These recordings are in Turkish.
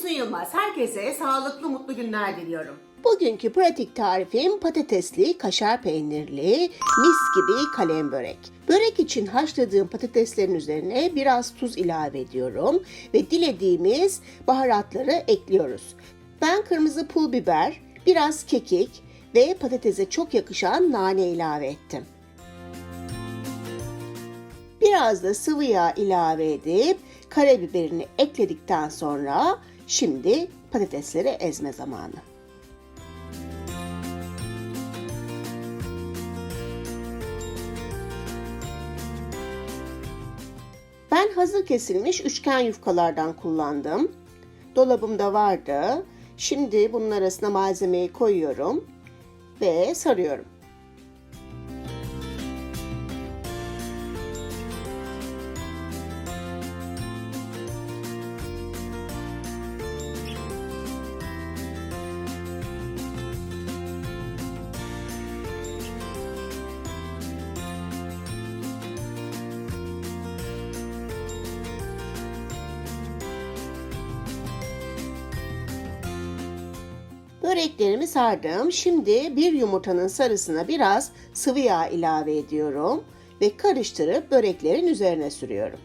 Füsun Yılmaz. Herkese sağlıklı, mutlu günler diliyorum. Bugünkü pratik tarifim patatesli, kaşar peynirli, mis gibi kalem börek. Börek için haşladığım patateslerin üzerine biraz tuz ilave ediyorum ve dilediğimiz baharatları ekliyoruz. Ben kırmızı pul biber, biraz kekik ve patatese çok yakışan nane ilave ettim. Biraz da sıvı yağ ilave edip karabiberini ekledikten sonra şimdi patatesleri ezme zamanı. Ben hazır kesilmiş üçgen yufkalardan kullandım. Dolabımda vardı. Şimdi bunun arasına malzemeyi koyuyorum ve sarıyorum. Böreklerimi sardım. Şimdi bir yumurtanın sarısına biraz sıvı yağ ilave ediyorum ve karıştırıp böreklerin üzerine sürüyorum.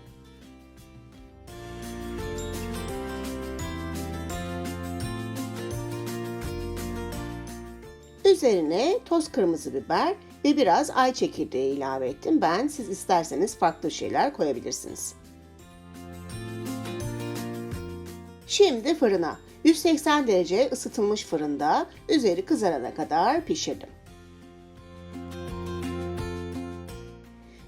Üzerine toz kırmızı biber ve biraz ay çekirdeği ilave ettim. Ben siz isterseniz farklı şeyler koyabilirsiniz. Şimdi fırına. 180 derece ısıtılmış fırında üzeri kızarana kadar pişirdim.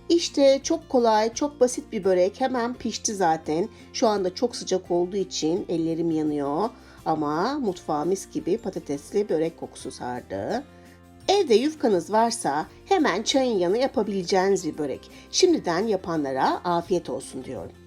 İşte çok kolay, çok basit bir börek. Hemen pişti zaten. Şu anda çok sıcak olduğu için ellerim yanıyor. Ama mutfağı mis gibi patatesli börek kokusu sardı. Evde yufkanız varsa hemen çayın yanı yapabileceğiniz bir börek. Şimdiden yapanlara afiyet olsun diyorum.